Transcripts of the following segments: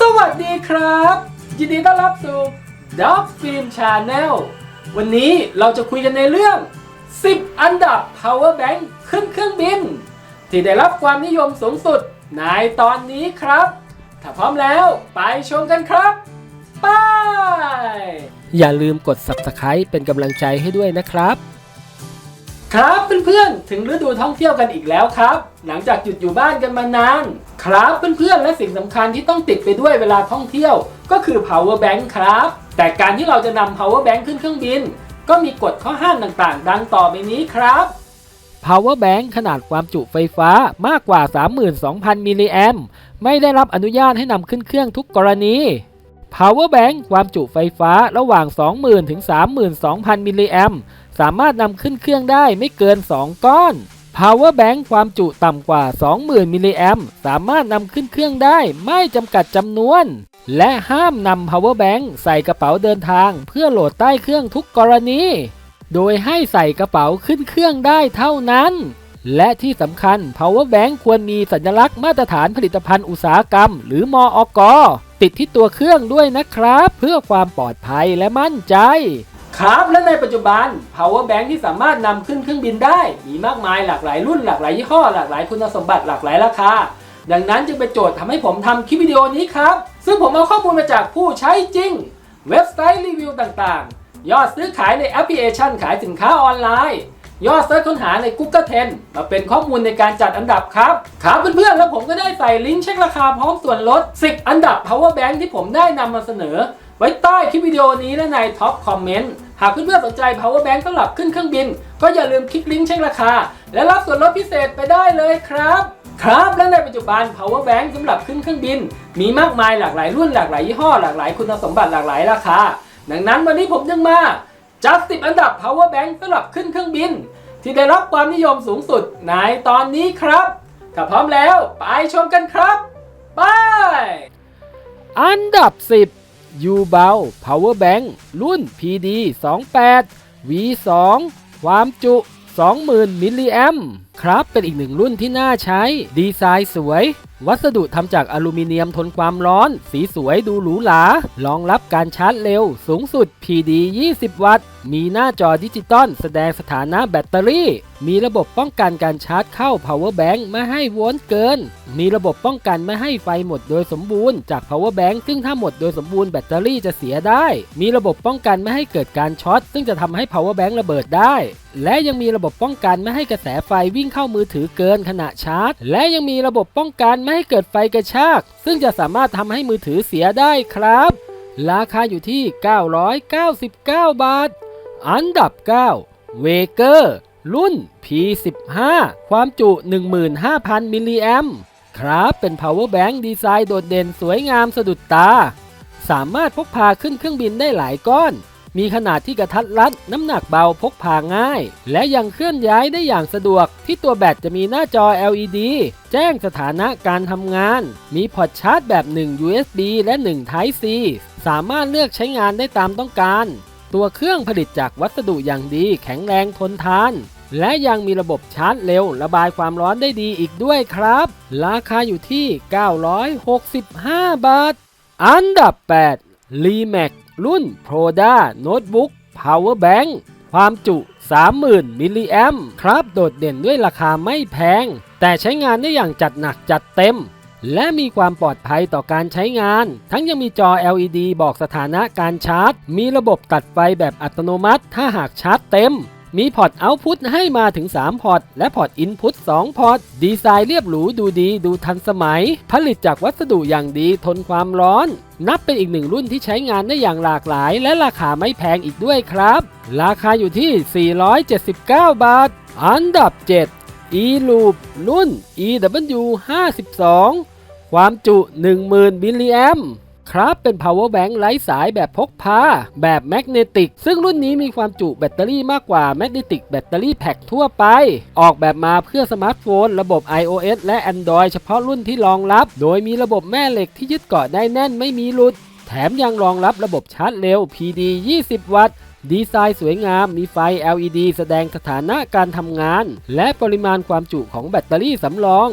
สวัสดีครับ ยินดีต้อนรับสู่ Dog Film Channel วันนี้เราจะคุยกันในเรื่อง 10 อันดับ Power Bank ขึ้นเครื่องบิน ที่ได้รับความนิยมสูงสุดในตอนนี้ครับ ถ้าพร้อมแล้วไปชมกันครับไปอย่าลืมกด subscribe เป็นกำลังใจให้ด้วยนะครับ ครับเพื่อนๆถึงฤดูท่องเที่ยวกันอีกแล้วครับ หลังจากหยุดอยู่บ้านกันมานาน ครับเพื่อนๆและสิ่งสำคัญที่ต้องติดไปด้วยเวลาท่องเที่ยว ก็คือ power bank ครับ แต่การที่เราจะนำ power bank ขึ้นเครื่องบิน ก็มีกฎข้อห้ามต่างๆ ดังต่อไปนี้ครับ Power Bank ขนาดความจุไฟฟ้ามากกว่า 32,000 มิลลิแอมไม่ได้รับอนุญาตให้นำขึ้นเครื่องทุกกรณี Power Bank ความจุไฟฟ้าระหว่าง 20,000 ถึง 32,000 มิลลิแอมสามารถนำขึ้นเครื่องได้ไม่เกิน 2 ก้อน Power Bank ความจุต่ำกว่า 20,000 มิลลิแอมสามารถนำขึ้นเครื่องได้ไม่จำกัดจำนวน และห้ามนำ Power Bank ใส่กระเป๋าเดินทางเพื่อโหลดใต้เครื่องทุกกรณี โดยให้ใส่กระเป๋าขึ้นเครื่องได้เท่านั้น และที่สำคัญ Power Bank ควรมีสัญลักษณ์มาตรฐานผลิตภัณฑ์อุตสาหกรรม หรือมออกติดที่ตัวเครื่องด้วยนะครับ เพื่อความปลอดภัยและมั่นใจ ครับ และในปัจจุบัน power bank ที่สามารถนำขึ้นเครื่องบินได้ มีมากมายหลากหลายรุ่นหลากหลายยี่ห้อหลากหลายคุณสมบัติหลากหลายราคา ดังนั้นจึงเป็นโจทย์ทำให้ผมทำคลิปวิดีโอนี้ครับ ซึ่งผมเอาข้อมูลมาจากผู้ใช้จริง เว็บไซต์รีวิวต่างๆ ยอดซื้อขายในแอปพลิเคชันขายสินค้าออนไลน์ยอดเซิร์ชค้นหาใน Google Trend มาเป็นข้อมูลในการจัดอันดับครับครับเพื่อนๆแล้วผมก็ได้ใส่ลิงก์เช็คราคาพร้อมส่วนลด 10 อันดับ power bank ที่ผมได้นำมาเสนอ ไว้ใต้คลิปวิดีโอนี้และในท็อปคอมเมนต์ หากเพื่อนๆสนใจ power bank สำหรับขึ้นเครื่องบิน ก็อย่าลืมคลิกลิงก์เช็คราคา และรับส่วนลดพิเศษไปได้เลยครับ ครับและในปัจจุบัน power bank สำหรับขึ้นเครื่องบิน มีมากมายหลากหลายรุ่นหลากหลายยี่ห้อหลากหลายคุณสมบัติหลากหลายราคา ดังนั้นวันนี้ผมจึงมาจัด10 อันดับ power bank สำหรับขึ้นเครื่องบิน ที่ได้รับความนิยมสูงสุดในตอนนี้ครับถ้าพร้อมแล้วไปชมกันครับไปอันดับ 10 u b o w Power Bank รุ่น PD 28 V2 ความจุ 20,000 มิลลิแอมครับ เป็นอีกหนึ่งรุ่นที่น่าใช้ ดีไซน์สวย วัสดุทำจากอลูมิเนียมทนความร้อน สีสวยดูหรูหรารองรับการชาร์จเร็วสูงสุด PD 20 วัตต์ มีหน้าจอดิจิตอลแสดงสถานะแบตเตอรี่ มีระบบป้องกันการชาร์จเข้า power bank ไม่ให้วนเกิน มีระบบป้องกันไม่ให้ไฟหมดโดยสมบูรณ์จาก power bank ซึ่งถ้าหมดโดยสมบูรณ์แบตเตอรี่จะเสียได้ มีระบบป้องกันไม่ให้เกิดการช็อตซึ่งจะทำให้ power bank ระเบิดได้ และยังมีระบบป้องกันไม่ให้กระแสไฟวิ่งเข้ามือถือเกินขณะชาร์จ และยังมีระบบป้องกันไม่ให้เกิดไฟกระชาก ซึ่งจะสามารถทำให้มือถือเสียได้ครับ ราคาอยู่ที่ 999 บาท อันดับ 9 เวเกอร์รุ่น P15 ความจุ 15,000 มิลลิแอมครับเป็น power bank ดีไซน์โดดเด่นสวยงามสะดุดตา สามารถพกพาขึ้นเครื่องบินได้หลายก้อน มีขนาดที่กระทัดรัด น้ำหนักเบาพกพาง่าย และยังเคลื่อนย้ายได้อย่างสะดวก ที่ตัวแบตจะมีหน้าจอ LED แจ้งสถานะการทำงาน มีพอร์ตชาร์จแบบ 1 USB และ 1 Type C สามารถเลือกใช้งานได้ตามต้องการ ตัวเครื่องผลิตจากวัสดุอย่างดีแข็งแรงทนทาน และยังมีระบบชาร์จเร็ว ระบายความร้อนได้ดีอีกด้วยครับ ราคาอยู่ที่ 965 บาท อันดับ8 l e m a c รุ่น Proda Notebook Power Bank ความจุ 30,000 มิลลิแอมครับ โดดเด่นด้วยราคาไม่แพง แต่ใช้งานได้อย่างจัดหนักจัดเต็ม และมีความปลอดภัยต่อการใช้งาน ทั้งยังมีจอ LED บอกสถานะการชาร์จ มีระบบตัดไฟแบบอัตโนมัติ ถ้าหากชาร์จเต็ม มีพอร์ตเอาต์พุตให้มาถึง 3 พอร์ต และพอร์ตอินพุต2พอร์ต ดีไซน์เรียบหรูดูดี ดูทันสมัย ผลิตจากวัสดุอย่างดีทนความร้อน นับเป็นอีกหนึ่งรุ่นที่ใช้งานได้อย่างหลากหลาย และราคาไม่แพงอีกด้วยครับ ราคาอยู่ที่ 479 บาท อันดับ 7 e-loop รุ่น EW 52 ความจุ 10,000 มิลลิแอมครับเป็น power bank ไร้สายแบบพกพา แบบแมกเนติก ซึ่งรุ่นนี้มีความจุแบตเตอรี่มากกว่าแมกเนติกแบตเตอรี่แพ็คทั่วไป ออกแบบมาเพื่อสมาร์ทโฟน ระบบ iOS และ Android เฉพาะรุ่นที่รองรับ โดยมีระบบแม่เหล็กที่ยึดเกาะได้แน่นไม่มีหลุด แถมยังรองรับระบบชาร์จเร็ว PD 20 วัตต์ดีไซน์สวยงาม มีไฟ LED แสดงสถานะการทำงาน และปริมาณความจุของแบตเตอรี่สำรอง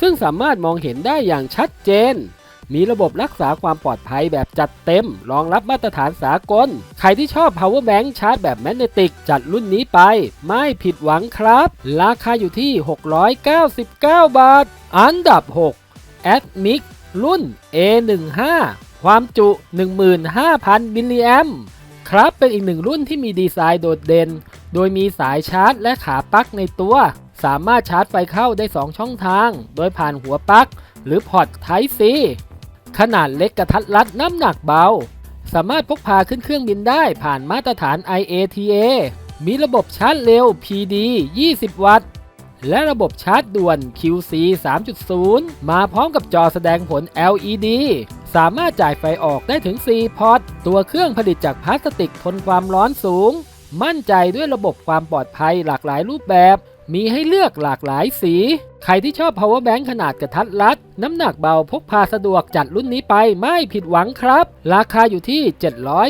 ซึ่งสามารถมองเห็นได้อย่างชัดเจน มีระบบรักษาความปลอดภัยแบบจัดเต็ม รองรับมาตรฐานสากล ใครที่ชอบ power bank ชาร์จแบบแมกเนติก จัดรุ่นนี้ไป ไม่ผิดหวังครับ ราคาอยู่ที่ 699 บาท อันดับ 6 Admix รุ่น A15 ความจุ 15,000 มิลลิแอมครับเป็นอีกหนึ่งรุ่นที่มีดีไซน์โดดเด่น โดยมีสายชาร์จและขาปลั๊กในตัว สามารถชาร์จไฟเข้าได้ 2 ช่องทาง โดยผ่านหัวปลั๊กหรือพอร์ต Type C ขนาดเล็กกระทัดรัดน้ำหนักเบา สามารถพกพาขึ้นเครื่องบินได้ผ่านมาตรฐาน IATA มีระบบชาร์จเร็ว PD 20 วัตต์ และระบบชาร์จด่วน QC 3.0 มาพร้อมกับจอแสดงผล LED สามารถจ่ายไฟออกได้ถึง 4 พอร์ต ตัวเครื่องผลิตจากพลาสติกทนความร้อนสูง มั่นใจด้วยระบบความปลอดภัยหลากหลายรูปแบบ มีให้เลือกหลากหลายสี ใครที่ชอบ power bank ขนาดกระทัดรัด น้ำหนักเบาพกพาสะดวกจัดรุ่นนี้ไปไม่ผิดหวังครับ ราคาอยู่ที่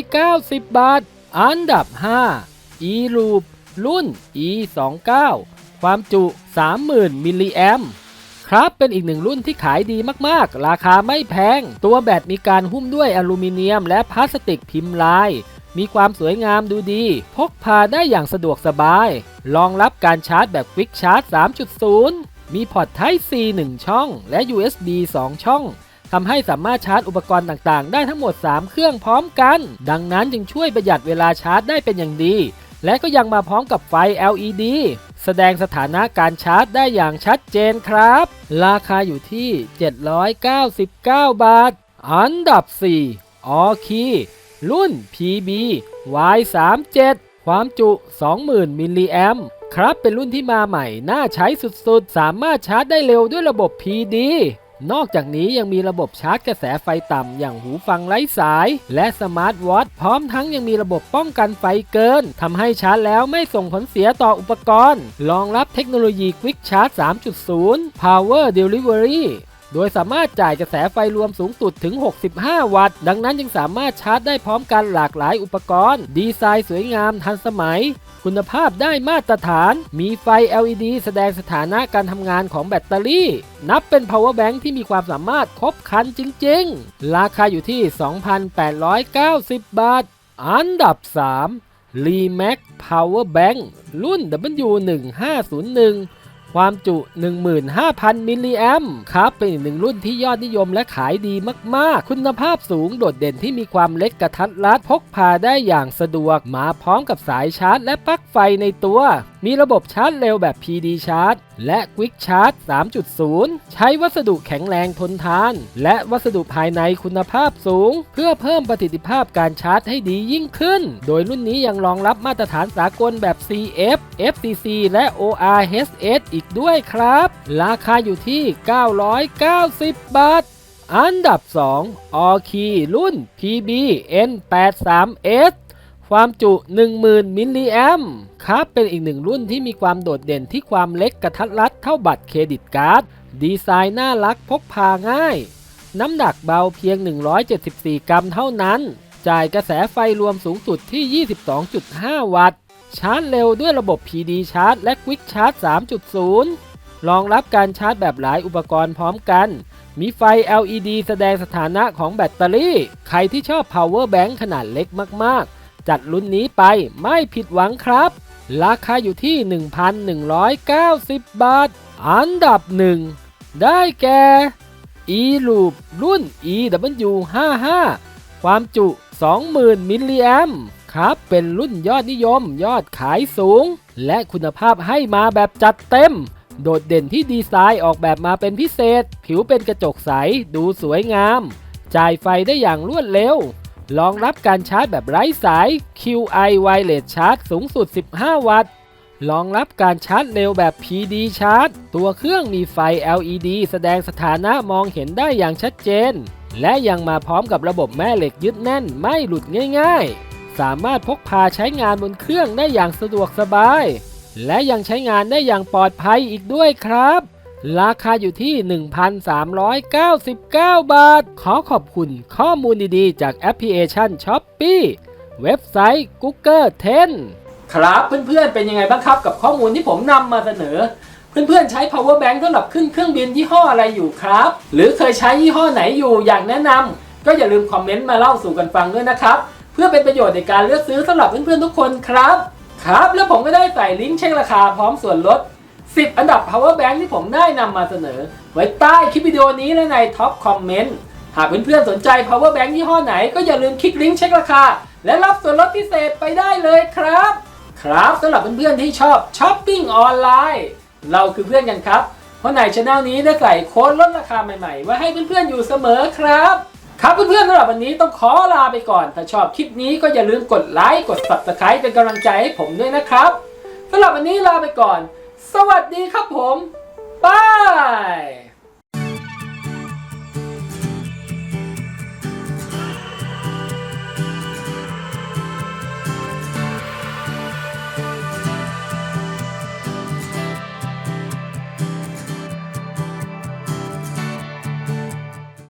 790 บาท อันดับ 5 e loop รุ่น e 2 9 ความจุ 30,000 มิลลิแอมครับเป็นอีกหนึ่งรุ่นที่ขายดีมากๆ ราคาไม่แพง ตัวแบตมีการหุ้มด้วยอลูมิเนียม และพลาสติกพิมพ์ลาย มีความสวยงามดูดี พกพาได้อย่างสะดวกสบาย รองรับการชาร์จแบบ Quick Charge 3.0 มีพอร์ต Type C 1 ช่อง และ USB 2 ช่องทำให้สามารถชาร์จอุปกรณ์ต่างๆ ได้ทั้งหมด 3 เครื่องพร้อมกัน ดังนั้นจึงช่วยประหยัดเวลาชาร์จได้เป็นอย่างดี และก็ยังมาพร้อมกับไฟ LED แสดงสถานะการชาร์จได้อย่างชัดเจนครับ ราคาอยู่ที่ 799 บาท อันดับ 4ออคีรุ่น PB Y37 ความจุ 20,000 มิลลิแอมครับเป็นรุ่นที่มาใหม่ น่าใช้สุดๆ สามารถชาร์จได้เร็วด้วยระบบ PD นอกจากนี้ยังมีระบบชาร์จกระแสไฟต่ำ อย่างหูฟังไร้สาย และสมาร์ทวอทพร้อมทั้งยังมีระบบป้องกันไฟเกินทำให้ชาร์จแล้วไม่ส่งผลเสียต่ออุปกรณ์ รองรับเทคโนโลยี Quick Charge 3.0 Power Delivery โดยสามารถจ่ายกระแสไฟรวมสูงสุดถึง 65 วัตต์ ดังนั้นยังสามารถชาร์จได้พร้อมกันหลากหลายอุปกรณ์ ดีไซน์สวยงามทันสมัย คุณภาพได้มาตรฐาน มีไฟ LED แสดงสถานะการทำงานของแบตเตอรี่ นับเป็น power bank ที่มีความสามารถครบครันจริง ๆ ราคาอยู่ที่ 2,890 บาท อันดับ3 l e m a x Power Bank รุ่น W1501 ความจุ 15,000 มิลลิแอมครับ เป็นอีกหนึ่งรุ่นที่ยอดนิยมและขายดีมากๆ คุณภาพสูงโดดเด่นที่มีความเล็กกระทัดรัดพกพาได้อย่างสะดวก มาพร้อมกับสายชาร์จและปลั๊กไฟในตัว มีระบบชาร์จเร็วแบบ PD Charge และ Quick Charge 3.0 ใช้วัสดุแข็งแรงทนทาน และวัสดุภายในคุณภาพสูง เพื่อเพิ่มประสิทธิภาพการชาร์จให้ดียิ่งขึ้น โดยรุ่นนี้ยังรองรับมาตรฐานสากลแบบ CF FCC และ ORHS อีกด้วยครับ ราคาอยู่ที่ 990 บาท อันดับ 2 ออคีรุ่น PB N83S ความจุ 10,000 มิลลิแอมครับ เป็นอีกหนึ่งรุ่นที่มีความโดดเด่นที่ความเล็กกระทัดรัดเท่าบัตรเครดิตการ์ด ดีไซน์น่ารักพกพาง่าย น้ำหนักเบาเพียง 174 กรัมเท่านั้น จ่ายกระแสไฟรวมสูงสุดที่ 22.5 วัตต์ ชาร์จเร็วด้วยระบบ PD Charge และ Quick Charge 3.0 รองรับการชาร์จแบบหลายอุปกรณ์พร้อมกัน มีไฟ LED แสดงสถานะของแบตเตอรี่ ใครที่ชอบ power bank ขนาดเล็กมากๆ จัดรุ่นนี้ไปไม่ผิดหวังครับ ราคาอยู่ที่ 1,190 บาท อันดับหนึ่งได้แก่ e loop รุ่น EW55 ความจุ 20,000 มิลลิแอม ครับ เป็นรุ่นยอดนิยม ยอดขายสูง และคุณภาพให้มาแบบจัดเต็ม โดดเด่นที่ดีไซน์ออกแบบมาเป็นพิเศษ ผิวเป็นกระจกใส ดูสวยงาม จ่ายไฟได้อย่างรวดเร็วรองรับการชาร์จแบบไร้สาย QI Wireless Charge สูงสุด 15 วัตต์รองรับการชาร์จเร็วแบบ PD Charge ตัวเครื่องมีไฟ LED แสดงสถานะมองเห็นได้อย่างชัดเจน และยังมาพร้อมกับระบบแม่เหล็กยึดแน่นไม่หลุดง่าย ๆ สามารถพกพาใช้งานบนเครื่องได้อย่างสะดวกสบาย และยังใช้งานได้อย่างปลอดภัยอีกด้วยครับ ราคาอยู่ที่ 1,399 บาท ขอขอบคุณข้อมูลดีๆ จากแอปพลิเคชัน s h o p e e เว็บไซต์ Google 10 ครับเพื่อนๆเป็นยังไงบ้างครับกับข้อมูลที่ผมนำมาเสนอเพื่อนๆใช้ power bank สำหรับขึ้นเครื่องบินยี่ห้ออะไรอยู่ครับ หรือเคยใช้ยี่ห้อไหนอยู่อยากแนะนำก็อย่าลืมคอมเมนต์มาเล่าสู่กันฟังด้วยนะครับ พื่อเป็นประโยชน์ในการเลือกซื้อสำหรับเพื่อนๆทุกคนครับ ครับ แล้วผมก็ได้ใส่ลิงก์เช็คราคาพร้อมส่วนลด 10 อันดับ power bank ที่ผมได้นำมาเสนอ ไว้ใต้คลิปวิดีโอนี้และในท็อปคอมเมนต์หากเพื่อนๆสนใจ power bank ยี่ห้อไหนก็อย่าลืมคลิกลิงก์เช็คราคา และรับส่วนลดพิเศษไปได้เลยครับ ครับสำหรับเพื่อนๆที่ชอบช้อปปิ้งออนไลน์เราคือเพื่อนกันครับ เพราะในช anel นี้ได้ใส่โค้ดลดราคาใหม่ๆไว้ให้เพื่อนๆอยู่เสมอครับ ครับเพื่อนๆสำหรับวันนี้ต้องขอลาไปก่อน ถ้าชอบคลิปนี้ก็อย่าลืมกดไลค์กด subscribe เป็นกำลังใจให้ผมด้วยนะครับสำหรับวันนี้ลาไปก่อน สวัสดีครับผมบาย